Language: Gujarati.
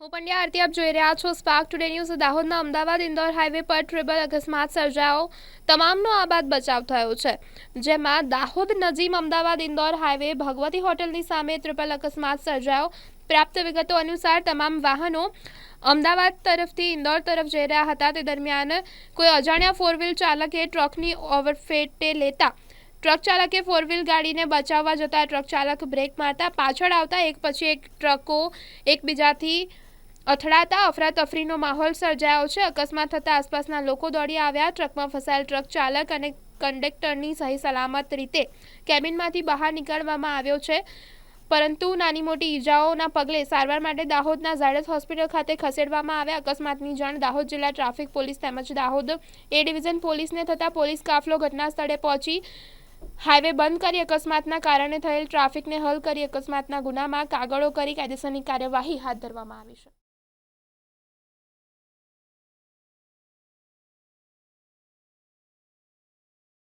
હું પંડ્યા આરતી આપ જોઈ રહ્યા છો સ્પાર્ક ટુડે ન્યૂઝ દાહોદના અમદાવાદ, ઇન્દોર હાઈવે પર ટ્રિપલ અકસ્માત સર્જાયો. તમામનો આબાદ બચાવ થયો છે. જેમાં દાહોદ નજીમ અમદાવાદ, ઇન્દોર હાઈવે ભગવતી હોટલની સામે ટ્રિપલ અકસ્માત સર્જાયો. પ્રાપ્ત વિગતો અનુસાર તમામ વાહનો અમદાવાદ તરફથી ઇન્દોર તરફ જઈ રહ્યા હતા. તે દરમિયાન કોઈ અજાણ્યા ફોર વ્હીલ ચાલકે ટ્રકની ઓવરફેટે લેતા ટ્રક ચાલકે ફોર વ્હીલ ગાડીને બચાવવા જતા ટ્રક ચાલક બ્રેક મારતા પાછળ આવતા એક પછી એક ટ્રકો એકબીજાથી અથડાતા અફરાતફરીનો માહોલ સર્જાયો છે. અકસ્માત થતાં આસપાસના લોકો દોડી આવ્યા. ટ્રકમાં ફસાયેલ ટ્રક ચાલક અને કંડક્ટરની સહી સલામત રીતે કેબિનમાંથી બહાર નીકળવામાં આવ્યો છે. પરંતુ નાની મોટી ઈજાઓના પગલે સારવાર માટે દાહોદના ઝાયડસ હોસ્પિટલ ખાતે ખસેડવામાં આવ્યા. અકસ્માતની જાણ દાહોદ જિલ્લા ટ્રાફિક પોલીસ તેમજ દાહોદ એ ડિવિઝન પોલીસને થતાં પોલીસ કાફલો ઘટના સ્થળે પહોંચી હાઈવે બંધ કરી અકસ્માતના કારણે થયેલ ટ્રાફિકને હલ કરી અકસ્માતના ગુનામાં કાગળો કરી કાયદેસરની કાર્યવાહી હાથ ધરવામાં આવી છે.